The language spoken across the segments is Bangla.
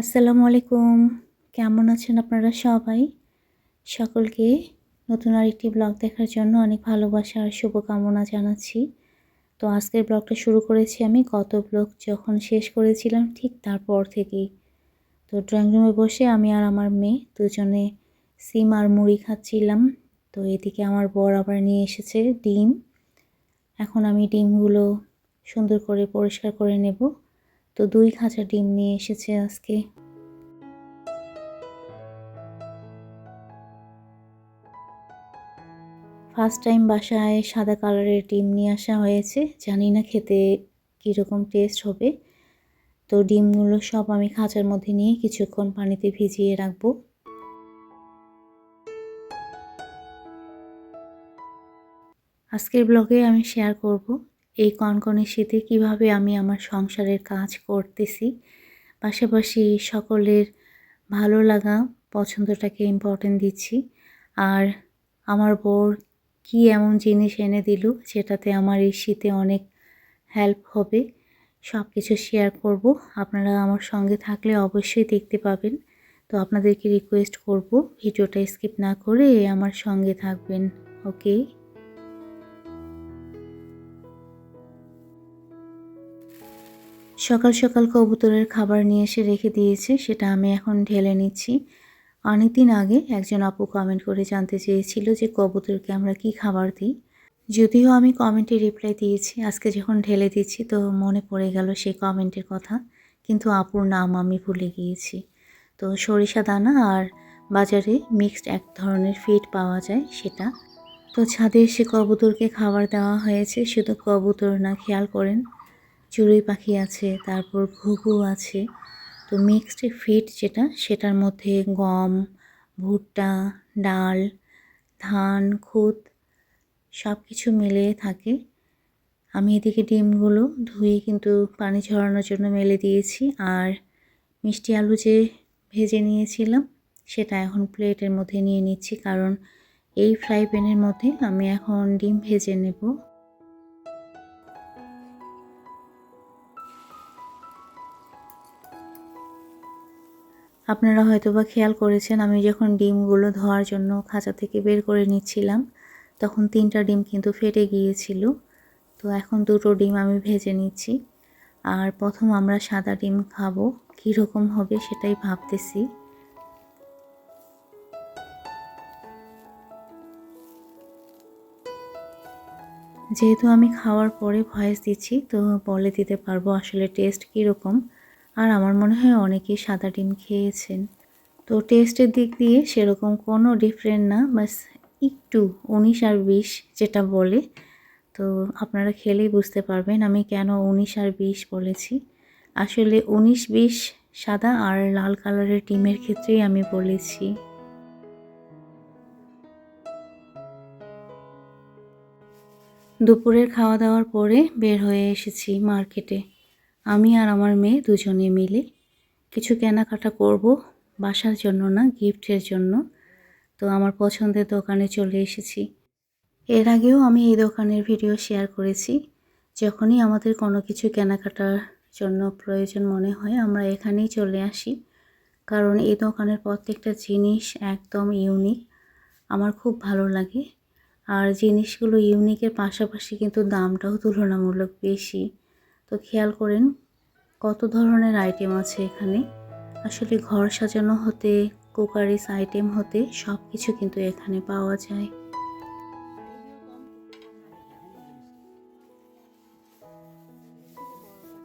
আসসালামু আলাইকুম। কেমন আছেন আপনারা সবাই? সকলকে নতুন আরেকটি ব্লগ দেখার জন্য অনেক ভালোবাসা আর শুভকামনা জানাচ্ছি। তো আজকের ব্লগটা শুরু করেছি আমি। গত ব্লগ যখন শেষ করেছিলাম ঠিক তারপর থেকেই। তো ড্রয়িং রুমে বসে আমি আর আমার মেয়ে দুজনে সিম আর মুড়ি খাচ্ছিলাম। তো এদিকে আমার বর আবার নিয়ে এসেছে ডিম। এখন আমি ডিমগুলো সুন্দর করে পরিষ্কার করে নেব। তো দুই খাঁচা ডিম নিয়ে এসেছে আজকে। ফার্স্ট টাইম বাসায় সাদা কালারের ডিম নিয়ে আসা হয়েছে। জানি না খেতে কীরকম টেস্ট হবে। তো ডিমগুলো সব আমি খাঁচার মধ্যে নিয়ে কিছুক্ষণ পানিতে ভিজিয়ে রাখব। আজকের ব্লগে আমি শেয়ার করব। এই কনকনে শীতে কীভাবে আমি আমার সংসারের কাজ করতেছি, পাশাপাশি সকলের ভালো লাগা, পছন্দটাকে ইম্পর্টেন্ট দিচ্ছি। আর আমার বর কি এমন জিনিস এনে দিল যেটাতে আমার এই শীতে অনেক হেল্প হবে সব কিছু শেয়ার করব। আপনারা আমার সঙ্গে থাকলে অবশ্যই দেখতে পাবেন। তো আপনাদেরকে রিকোয়েস্ট করব, ভিডিওটা স্কিপ না করে আমার সঙ্গে থাকবেন ওকে সকাল সকাল কবুতরের খাবার নিয়ে এসে রেখে দিয়েছে, সেটা আমি এখন ঢেলে নিচ্ছি। অনেক দিন আগে একজন আপু কমেন্ট করে জানতে চেয়েছিল যে কবুতরকে আমরা কি খাবার দিই। যদিও আমি কমেন্টে রিপ্লাই দিয়েছি, আজকে যখন ঢেলে দিচ্ছি তো মনে পড়ে গেল সেই কমেন্টের কথা, কিন্তু আপুর নাম আমি ভুলে গিয়েছি। তো সরিষা দানা আর বাজারে মিক্সড এক ধরনের ফিড পাওয়া যায় সেটা। তো ছাদে এসে কবুতরকে খাবার দেওয়া হয়েছে, শুধু কবুতর না, খেয়াল করেন চড়ুই পাখি আছে, তারপর ঘুঘু আছে। তো মিক্সড ফিড যেটা, সেটার মধ্যে গম, ভুট্টা, ডাল, ধান, খুদ সব কিছু মিলিয়ে থাকে। আমি এদিকে ডিমগুলো ধুয়ে কিন্তু পানি ঝরানোর জন্য মেলে দিয়েছি। আর মিষ্টি আলু যে ভেজে নিয়েছিলাম, সেটা এখন প্লেটের মধ্যে নিয়ে নিচ্ছি। কারণ এই ফ্রাই প্যানের মধ্যে আমি এখন ডিম ভেজে নেব। আপনারা হয়তো বা খেয়াল করেছেন, আমি যখন ডিমগুলো ধোয়ার জন্য খাঁচা থেকে বের করে নিচ্ছিলাম, তখন তিনটা ডিম কিন্তু ফেটে গিয়েছিল। তো এখন দুটো ডিম আমি ভেজে নিচ্ছি। আর প্রথম আমরা সাদা ডিম খাব কীরকম হবে সেটাই ভাবতেছি। যেহেতু আমি খাওয়ার পরে ভয়েস দিচ্ছি, তো বলে দিতে পারব আসলে টেস্ট কীরকম। আর আমার মনে হয় অনেকেই সাদা ডিম খেয়েছেন। তো টেস্টের দিক দিয়ে সেরকম কোনো ডিফারেন্ট না, বাস একটু উনিশ আর বিশ যেটা বলে। তো আপনারা খেলেই বুঝতে পারবেন আমি কেন উনিশ আর বিশ বলেছি। আসলে উনিশ, বিশ সাদা আর লাল কালারের ডিমের ক্ষেত্রেই আমি বলেছি। দুপুরের খাওয়া দাওয়ার পরে বের হয়ে এসেছি মার্কেটে। আমি আর আমার মেয়ে দুজনে মিলে কিছু কেনাকাটা করব বাসার জন্য না গিফটের জন্য। তো আমার পছন্দের দোকানে চলে এসেছি। এর আগেও আমি এই দোকানের ভিডিও শেয়ার করেছি। যখনই আমাদের কোনো কিছু কেনাকাটার জন্য প্রয়োজন মনে হয়, আমরা এখানেই চলে আসি। কারণ এই দোকানের প্রত্যেকটা জিনিস একদম ইউনিক আমার খুব ভালো লাগে। আর জিনিসগুলো ইউনিকের পাশাপাশি কিন্তু দামটাও তুলনামূলক বেশি। তো খেয়াল করেন কত ধরনের আইটেম আছে এখানে। আসলে ঘর সাজানো হতে কুকারিস আইটেম হতে সব কিছু কিন্তু এখানে পাওয়া যায়।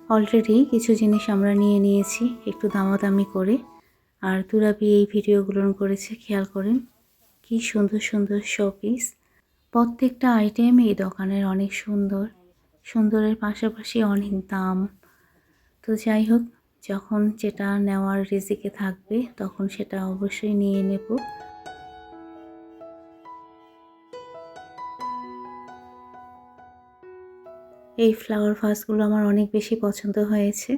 অলরেডি কিছু জিনিস আমরা নিয়ে নিয়েছি, একটু দামাদামি করে। আর তুরাবি এই ভিডিও ভিডিওগুলো করেছে, খেয়াল করেন কি সুন্দর সুন্দর শোপিস প্রত্যেকটা আইটেম এই দোকানের অনেক সুন্দর। সুন্দরের পাশাপাশি অনেক দাম। তো যাই হোক, যখন যেটা নেওয়ার রিজিকে থাকবে, তখন সেটা অবশ্যই নিয়ে নেব। এই ফ্লাওয়ার ভাসগুলো আমার অনেক বেশি পছন্দ হয়েছে।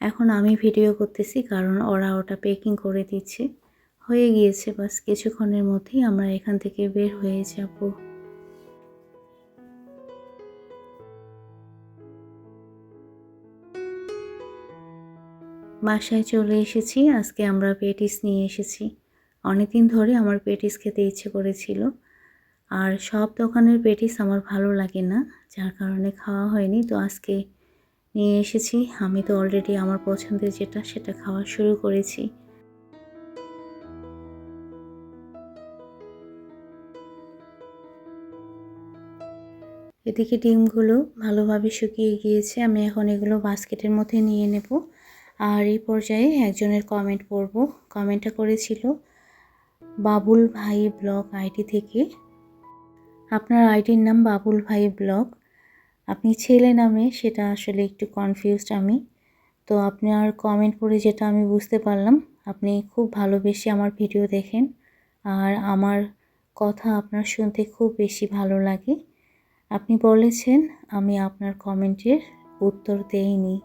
এখন আমি ভিডিও করতেছি, কারণ ওরা ওটা পেকিং করে দিচ্ছে। হয়ে গিয়েছে বাস, কিছুক্ষণের মধ্যেই আমরা এখান থেকে বের হয়ে যাব। বাসায় চলে এসেছি, আজকে আমরা পেটিস নিয়ে এসেছি। অনেকদিন ধরে আমার পেটিস খেতে ইচ্ছে করেছিল, আর সব দোকানের পেটিস আমার ভালো লাগে না, যার কারণে খাওয়া হয়নি। তো আজকে নিয়ে এসেছি, আমি তো অলরেডি আমার পছন্দের যেটা সেটা খাওয়া শুরু করেছি। এদিকে ডিমগুলো ভালোভাবে শুকিয়ে গিয়েছে, আমি এখন এগুলো বাস্কেটের মধ্যে নিয়ে নেব। আর এই পর্যায়ে একজনের কমেন্ট পড়ব। কমেন্টটা করেছিল, বাবুল ভাই ব্লগ আইডি থেকে। আপনার আইডির নাম বাবুল ভাই ব্লগ। আপনি ছেলে নামে সেটা আসলে একটু কনফিউজড আমি। তো আপনার কমেন্ট করে যেটা আমি বুঝতে পারলাম। আপনি খুব ভালোবেসে আমার ভিডিও দেখেন। আর আমার কথা আপনার শুনতে খুব বেশি ভালো লাগে। আপনি বলেছেন, আমি আপনার কমেন্টের উত্তর দেইনি।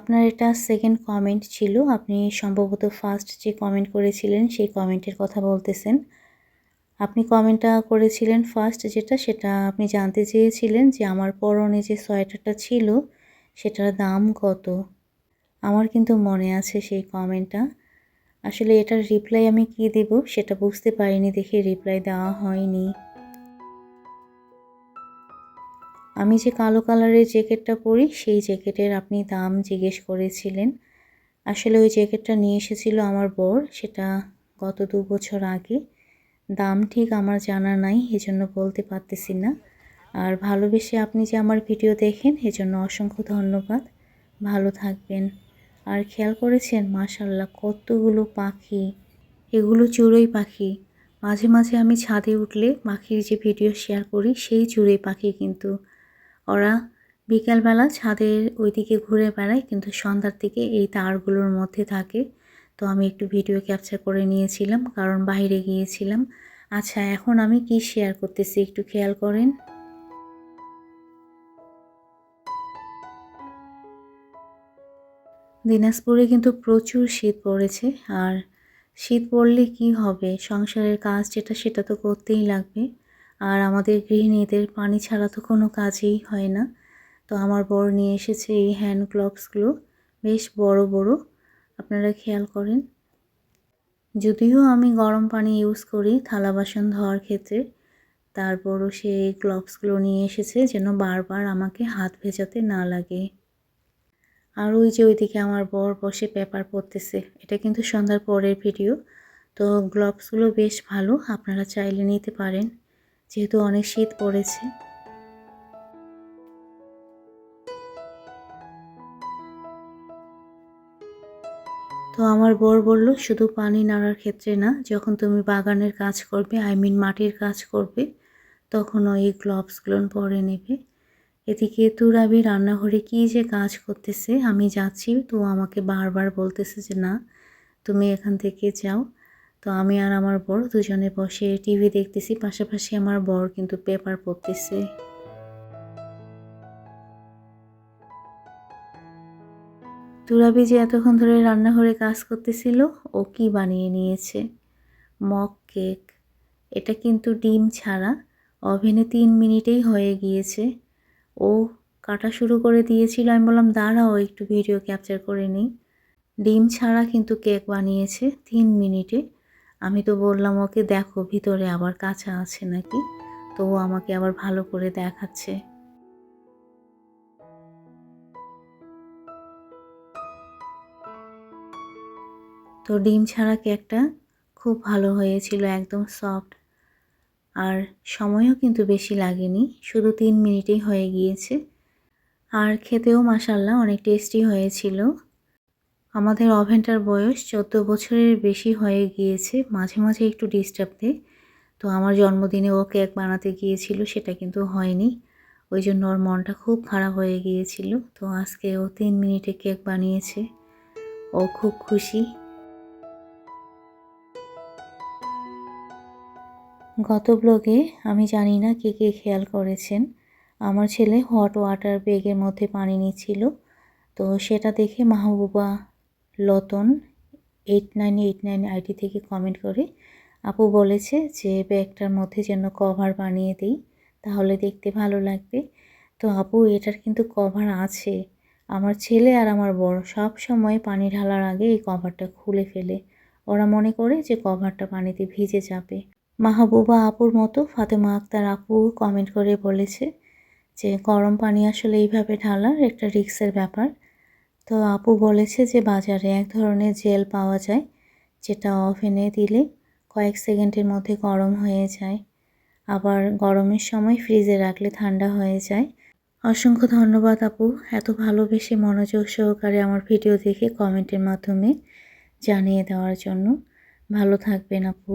আপনার এটা সেকেন্ড কমেন্ট ছিল। আপনি সম্ভবত ফার্স্ট যে কমেন্ট করেছিলেন, সেই কমেন্টের কথা বলতেছেন। আপনি কমেন্টটা করেছিলেন ফার্স্ট যেটা, সেটা আপনি জানতে চেয়েছিলেন যে আমার পরনে যে সোয়েটারটা ছিল, সেটার দাম কত? আমার কিন্তু মনে আছে সেই কমেন্টটা আসলে এটার রিপ্লাই আমি কি দেব, সেটা বুঝতে পারিনি দেখে রিপ্লাই দেওয়া হয়নি। আমি যে কালো কালারের জ্যাকেটটা পরি, সেই জ্যাকেটের আপনি দাম জিজ্ঞেস করেছিলেন। আসলে ওই জ্যাকেটটা নিয়ে এসেছিল আমার বর, সেটা গত দু বছর আগে। দাম ঠিক আমার জানা নাই, এজন্য বলতে পারতেছি না। আর ভালোবেসে আপনি যে আমার ভিডিও দেখেন, এজন্য অসংখ্য ধন্যবাদ। ভালো থাকবেন। আর খেয়াল করেছেন মাশাল্লাহ কতগুলো পাখি। এগুলো চড়ুই পাখি। মাঝে মাঝে আমি ছাদে উঠলে পাখির যে ভিডিও শেয়ার করি, সেই চড়ুই পাখি কিন্তু ওরা বিকালবেলা ছাদের ওইদিকে ঘুরে বেড়ায়, কিন্তু সন্ধ্যার দিকে এই তারগুলোর মধ্যে থাকে। তো আমি একটু ভিডিও ক্যাপচার করে নিয়েছিলাম, কারণ বাইরে গিয়েছিলাম। আচ্ছা এখন আমি কি শেয়ার করতেছি একটু খেয়াল করেন। দিনাজপুরে কিন্তু প্রচুর শীত পড়েছে, আর শীত পড়লে কি হবে? সংসারের কাজ যেটা, সেটা তো করতেই লাগবে। আর আমাদের গৃহিণীদের পানি ছাড়া তো কোনো কাজেই হয় না। তো আমার বড় নিয়ে এসেছে এই হ্যান্ড গ্লোভসগুলো বেশ বড় বড়। আপনারা খেয়াল করেন। যদিও আমি গরম পানি ইউজ করি থালা বাসন ধোয়ার ক্ষেত্রে, তারপরও সে গ্লোভসগুলো নিয়ে এসেছে যেন বারবার আমাকে হাত ভেজাতে না লাগে। আর ওই যে ওইদিকে আমার বর বসে পেপার পড়তেছে। এটা কিন্তু সন্ধ্যার পরের ভিডিও তো গ্লোভসগুলো বেশ ভালো, আপনারা চাইলে নিতে পারেন। যেহেতু অনেক শীত পড়েছে। তো আমার বর বলল, শুধু পানি নাড়ার ক্ষেত্রে না, যখন তুমি বাগানের কাজ করবে আই মিন মাটির কাজ করবে, তখন ওই গ্লোভসগুলো পরে নেবে। এদিকে তুরাবি রান্নাঘরে কী যে কাজ করতেছে, আমি যাচ্ছি, তো আমাকে বারবার বলতেছে যে, না, তুমি এখান থেকে যাও। তো আমি আর আমার বর দুজনে বসে টিভি দেখতেছি, পাশাপাশি আমার বর কিন্তু পেপার পড়তেছে। তুরাবি যে এতক্ষণ ধরে রান্নাঘরে কাজ করতেছিল, ও কি বানিয়ে নিয়েছে? Mug cake. এটা কিন্তু ডিম ছাড়া ওভেনে তিন মিনিটেই হয়ে গিয়েছে। ও কাটা শুরু করে দিয়েছিল, আমি বললাম, দাঁড়াও, একটু ভিডিও ক্যাপচার করে নিই। ডিম ছাড়া কিন্তু কেক বানিয়েছে তিন মিনিটে। আমি তো বললাম ওকে, দেখো, ভিতরে আবার কাঁচা আছে নাকি? তো ও আমাকে আবার ভালো করে দেখাচ্ছে। তো ডিম ছাড়া কেকটা খুব ভালো হয়েছিল, একদম সফট। আর সময়ও কিন্তু বেশি লাগেনি, শুধু তিন মিনিটেই হয়ে গিয়েছে। আর খেতেও মাসাল্লাহ অনেক টেস্টি হয়েছিল। আমাদের ওভেনটার বয়স চোদ্দ বছরের বেশি হয়ে গিয়েছে। মাঝে মাঝে একটু ডিস্টার্ব দেয়। তো আমার জন্মদিনে ও কেক বানাতে গিয়েছিল, সেটা কিন্তু হয়নি। ওই জন্য ওর মনটা খুব খারাপ হয়ে গিয়েছিল। তো আজকে ও তিন মিনিটে কেক বানিয়েছে। ও খুব খুশি। গত ব্লগে আমি জানি না কে কে খেয়াল করেছেন। আমার ছেলে হট ওয়াটার বেগের মধ্যে পানি নিচ্ছিল। তো সেটা দেখে Mahbuba লতন eight nine eight nine ID থেকে কমেন্ট করে। আপু বলেছে যে, ব্যাগটার মধ্যে যেন কভার বানিয়ে দিই, তাহলে দেখতে ভালো লাগবে। তো আপু, এটার কিন্তু কভার আছে। আমার ছেলে আর আমার বড় সব সময় পানি ঢালার আগে এই কভারটা খুলে ফেলে। ওরা মনে করে যে কভারটা পানিতে ভিজে যাবে। মাহবুবা আপুর মতো ফাতেমা আক্তার আপু কমেন্ট করে বলেছে যে, গরম পানি আসলে এইভাবে ঢালার একটা রিক্সের ব্যাপার। তো আপু বলেছে যে বাজারে এক ধরনের জেল পাওয়া যায়, যেটা ওভেনে দিলে কয়েক সেকেন্ডের মধ্যে গরম হয়ে যায়। আবার গরমের সময় ফ্রিজে রাখলে ঠান্ডা হয়ে যায়। অসংখ্য ধন্যবাদ আপু, এত ভালোবেসে মনোযোগ সহকারে আমার ভিডিও দেখে কমেন্টের মাধ্যমে জানিয়ে দেওয়ার জন্য। ভালো থাকবেন আপু।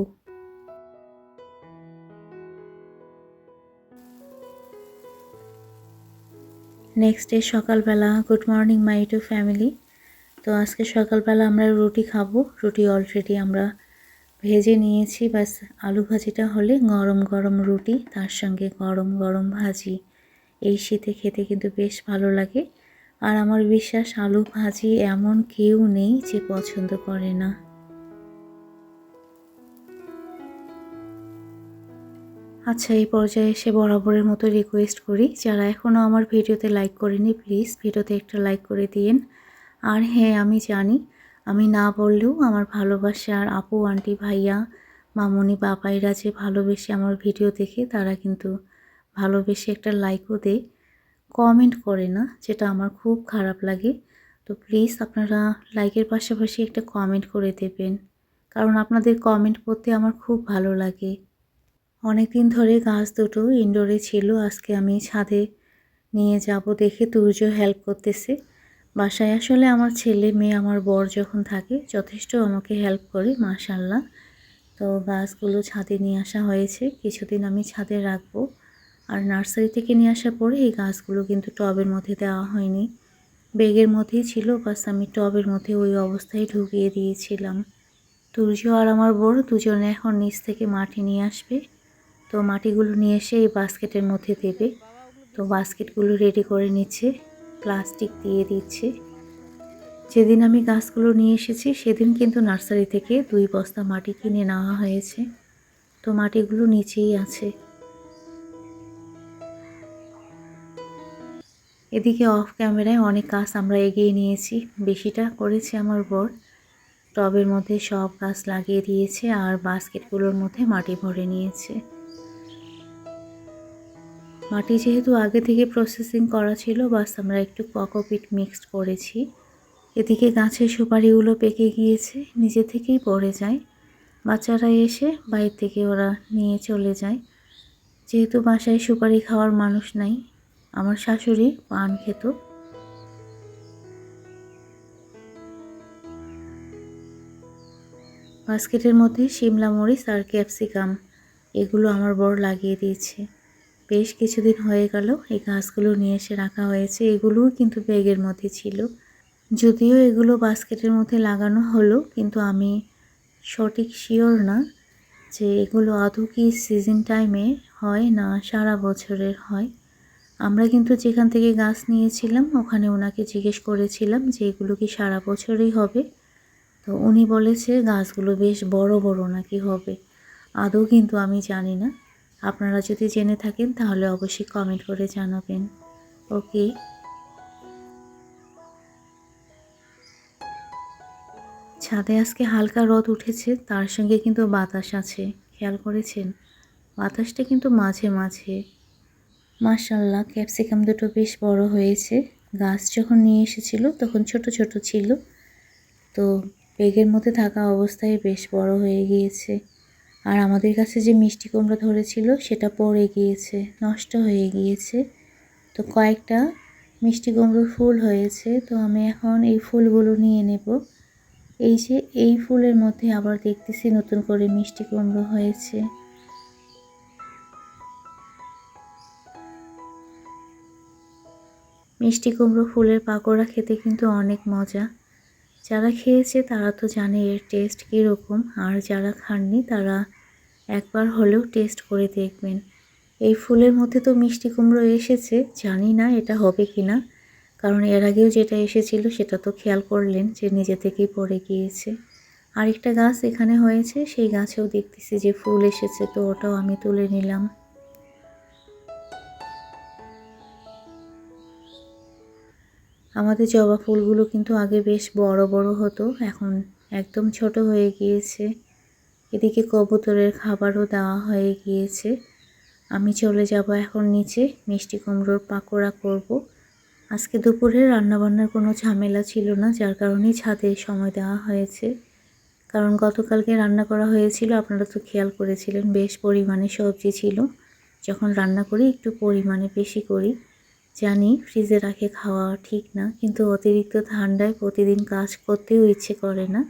নেক্সট ডে সকালবেলা good morning my to family তো আজকে সকালবেলা আমরা রুটি খাব। রুটি অলরেডি আমরা ভেজে নিয়েছি বাস আলু ভাজিটা হলে গরম গরম রুটি, তার সঙ্গে গরম গরম ভাজি। এই শীতে খেতে কিন্তু বেশ ভালো লাগে। আর আমার বিশ্বাস, আলু ভাজি এমন কেউ নেই যে পছন্দ করে না। আচ্ছা এই পর্যায়ে এসে বরাবরের মতো রিকোয়েস্ট করি। যারা এখনও আমার ভিডিওতে লাইক করেনি প্লিজ ভিডিওতে একটা লাইক করে দিন আর হ্যাঁ আমি জানি, আমি না বললেও আমার ভালোবাসার আপু, আন্টি, ভাইয়া, মামনি, বাবাইরা যে ভালোবেসে আমার ভিডিও দেখে, তারা কিন্তু ভালোবেসে একটা লাইকও দেয়। কমেন্ট করে না, যেটা আমার খুব খারাপ লাগে। তো প্লিজ আপনারা লাইকের পাশাপাশি একটা কমেন্ট করে দেবেন। কারণ আপনাদের কমেন্ট পড়তে আমার খুব ভালো লাগে। অনেক দিন ধরে গাছ দুটো ইনডোরে ছিল, আজকে আমি ছাদে নিয়ে যাব দেখে তুর্য হেল্প করতেছে। বাসায় আসলে আমার ছেলে মেয়ে, আমার বর যখন থাকে, যথেষ্ট আমাকে হেল্প করে মাশাল্লাহ তো গাছগুলো ছাদে নিয়ে আসা হয়েছে, কিছুদিন আমি ছাদে রাখব। আর নার্সারি থেকে নিয়ে আসার পরে এই গাছগুলো কিন্তু টবের মধ্যে দেওয়া হয়নি। বেগের মধ্যেই ছিল, বাস আমি টবের মধ্যে ওই অবস্থায় ঢুকিয়ে দিয়েছিলাম। তুর্য আর আমার বড় দুজনে এখন নিচ থেকে মাটি নিয়ে আসবে। তো মাটিগুলো নিয়ে এসে এই বাস্কেটের মধ্যে দেবে। তো বাস্কেটগুলো রেডি করে নিচ্ছে প্লাস্টিক দিয়ে দিচ্ছে। যেদিন আমি গাছগুলো নিয়ে এসেছি, সেদিন কিন্তু নার্সারি থেকে দুই বস্তা মাটি কিনে নেওয়া হয়েছে। তো মাটিগুলো নিচেই আছে। এদিকে অফ ক্যামেরায় অনেক গাছ আমরা এগিয়ে নিয়েছি। বেশিটা করেছে আমার বর। টবের মধ্যে সব গাছ লাগিয়ে দিয়েছে আর বাস্কেটগুলোর মধ্যে মাটি ভরে নিয়েছে। মাটি যেহেতু আগে থেকে প্রসেসিং করা ছিল, বাস আমরা একটু ককোপিট মিক্সড করেছি। এদিকে গাছের সুপারিগুলো পেকে গিয়েছে, নিজে থেকেই পড়ে যায়। বাচ্চারা এসে বাইরে থেকে ওরা নিয়ে চলে যায়। যেহেতু বাসায় সুপারি খাওয়ার মানুষ নাই, আমার শাশুড়ি পান খেত। বাস্কেটের মধ্যে শিমলা মরিচ আর ক্যাপসিকাম, এগুলো আমার বড় লাগিয়ে দিয়েছে। বেশ কিছুদিন হয়ে গেল, এই গাছগুলো নিয়ে এসে রাখা হয়েছে। এগুলোও কিন্তু ব্যাগের মধ্যে ছিল। যদিও এগুলো বাস্কেটের মধ্যে লাগানো হলো, কিন্তু আমি সঠিক শিওর না যে এগুলো আদৌ কি সিজন টাইমে হয় না সারা বছরের হয়। আমরা কিন্তু যেখান থেকে গাছ নিয়েছিলাম, ওখানে ওনাকে জিজ্ঞেস করেছিলাম যে এগুলো কি সারা বছরই হবে। তো উনি বলেছে, গাছগুলো বেশ বড় বড় নাকি হবে? আদৌ কিন্তু আমি জানি না। আপনারা যদি জেনে থাকেন, তাহলে অবশ্যই কমেন্ট করে জানাবেন। ওকে ছাদে আজকে হালকা রোদ উঠেছে, তার সঙ্গে কিন্তু বাতাস আছে। খেয়াল করেছেন? বাতাসটা কিন্তু মাঝে মাঝে। মার্শাল্লাহ ক্যাপসিকাম দুটো বেশ বড় হয়েছে। গাছ যখন নিয়ে এসেছিল, তখন ছোট ছোট ছিল। তো বেগের মধ্যে থাকা অবস্থায় বেশ বড় হয়ে গিয়েছে। আর আমাদের কাছে যে মিষ্টি কুমড়া ধরেছিল, সেটা পড়ে গিয়েছে, নষ্ট হয়ে গিয়েছে। তো কয়েকটা মিষ্টি কুমড়োর ফুল হয়েছে, তো আমি এখন এই ফুলগুলো নিয়ে নেব। এই যে, এই ফুলের মধ্যে আবার দেখতেছি নতুন করে মিষ্টি কুমড়ো হয়েছে। মিষ্টি কুমড়ো ফুলের পাকোড়া খেতে কিন্তু অনেক মজা। যারা খেয়েছে তারা তো জানে এর টেস্ট কীরকম, আর যারা খাননি তারা একবার হলেও টেস্ট করে দেখবেন। এই ফুলের মধ্যে তো মিষ্টি কুমড়ো এসেছে, জানি না এটা হবে কি না কারণ এর আগেও যেটা এসেছিল সেটা তো খেয়াল করলেন যে নিজে থেকেই পড়ে গিয়েছে। আরেকটা গাছ এখানে হয়েছে, সেই গাছেও দেখতেছি যে ফুল এসেছে, তো ওটাও আমি তুলে নিলাম। আমাদের জবা ফুলগুলো কিন্তু আগে বেশ বড় বড় হতো, এখন একদম ছোট হয়ে গিয়েছে। এদিকে কবুতরের খাবারও দেওয়া হয়ে গিয়েছে। আমি চলে যাব এখন নিচে, মিষ্টি কুমড়োর পাকোড়া করব। আজকে দুপুরে রান্নাবান্নার কোনো ঝামেলা ছিল না, যার কারণেই ছাদে সময় দেওয়া হয়েছে। কারণ গতকালকে রান্না করা হয়েছিল, আপনারা তো খেয়াল করেছিলেন, বেশ পরিমাণে সবজি ছিল। যখন রান্না করি, একটু পরিমাণে বেশি করি। জানি ফ্রিজে রাখে খাওয়া ঠিক না, কিন্তু অতিরিক্ত ঠান্ডায় প্রতিদিন কাজ করতেও ইচ্ছে করে না।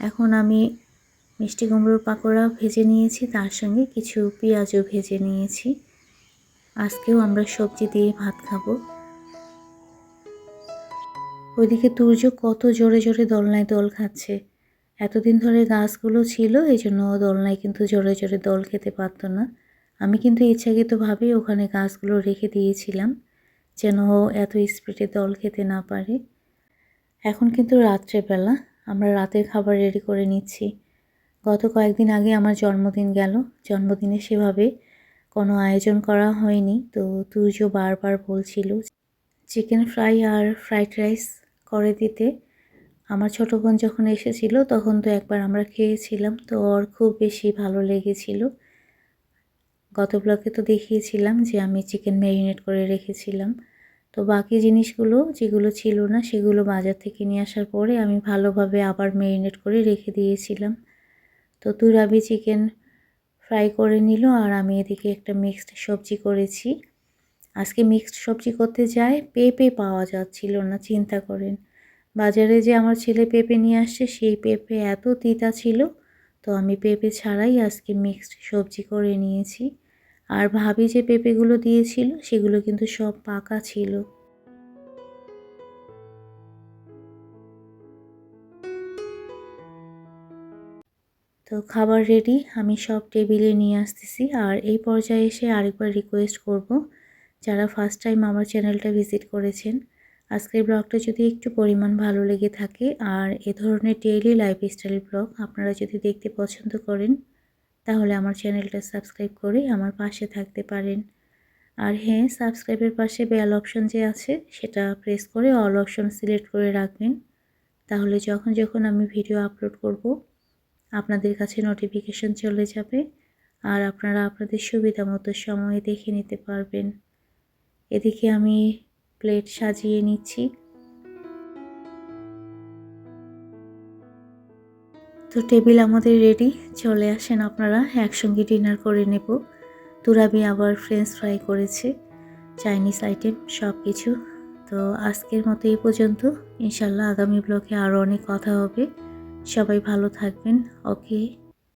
এখন আমি মিষ্টি কুমড়োর পাকোড়া ভেজে নিয়েছি, তার সঙ্গে কিছু পেঁয়াজও ভেজে নিয়েছি। আজকেও আমরা সবজি দিয়ে ভাত খাব। ওইদিকে তুর্য কত জোরে জোরে দোলনায় দোল খাচ্ছে। এতদিন ধরে গাছগুলো ছিল এই জন্য ও দোলনায় কিন্তু জোরে জোরে দোল খেতে পারতো না। আমি কিন্তু ইচ্ছাকৃতভাবেই ওখানে গাছগুলো রেখে দিয়েছিলাম, যেন ও এত স্পিডে দল খেতে না পারে। এখন কিন্তু রাত্রেবেলা, আমরা রাতের খাবার রেডি করে নিচ্ছি। গত কয়েকদিন আগে আমার জন্মদিন গেল। জন্মদিনে সেভাবে কোনো আয়োজন করা হয়নি। তো তুর্য বারবার বলছিল চিকেন ফ্রাই আর ফ্রাইড রাইস করে দিতে। আমার ছোটো বোন যখন এসেছিল তখন তো একবার আমরা খেয়েছিলাম। তো ওর খুব বেশি ভালো লেগেছিল। গত ব্লকে তো দেখিয়েছিলাম যে আমি চিকেন ম্যারিনেট করে রেখেছিলাম। তো বাকি জিনিসগুলো যেগুলো ছিল না সেগুলো বাজার থেকে নিয়ে আসার পরে আমি ভালোভাবে আবার ম্যারিনেট করে রেখে দিয়েছিলাম। তো তুরাবি চিকেন ফ্রাই করে নিল আর আমি এদিকে একটা মিক্সড সবজি করেছি। আজকে মিক্সড সবজি করতে যাই পেঁপে পাওয়া যাচ্ছিল না, চিন্তা করেন। বাজারে যে আমার ছেলে পেঁপে নিয়ে আসছে, সেই পেঁপে এত তিতা ছিল, তো আমি পেঁপে ছাড়াই আজকে মিক্সড সবজি করে নিয়েছি। আর ভাবি যে পেঁপেগুলো দিয়েছিল, সেগুলো কিন্তু সব পাকা ছিল। তো খাবার রেডি আমি সব টেবিলে নিয়ে আসতেছি। আর এই পর্যায়ে এসে আরেকবার রিকোয়েস্ট করব যারা ফার্স্ট টাইম আমার চ্যানেলটা ভিজিট করেছেন। আজকের ব্লগটা যদি একটু পরিমাণ ভালো লেগে থাকে, আর এ ধরনের ডেইলি লাইফস্টাইল ব্লগ আপনারা যদি দেখতে পছন্দ করেন, তাহলে আমার চ্যানেলটা সাবস্ক্রাইব করে আমার পাশে থাকতে পারেন। আর হ্যাঁ সাবস্ক্রাইবের পাশে বেল অপশন যে আছে, সেটা প্রেস করে অল অপশন সিলেক্ট করে রাখবেন। তাহলে যখন যখন আমি ভিডিও আপলোড করব আপনাদের কাছে নোটিফিকেশন চলে যাবে আর আপনারা আপনাদের সুবিধা মতো সময়ে দেখে নিতে পারবেন। এদিকে আমি প্লেট সাজিয়ে নিচ্ছি। তো টেবিল আমাদের রেডি চলে আসেন আপনারা, একসঙ্গে ডিনার করে নেব। তুরাবি আবার ফ্রেঞ্চ ফ্রাই করেছে চাইনিজ আইটেম সব কিছু তো আজকের মতো এই পর্যন্ত ইনশাল্লাহ আগামী ব্লগে আরও অনেক কথা হবে। সবাই ভালো থাকবেন ওকে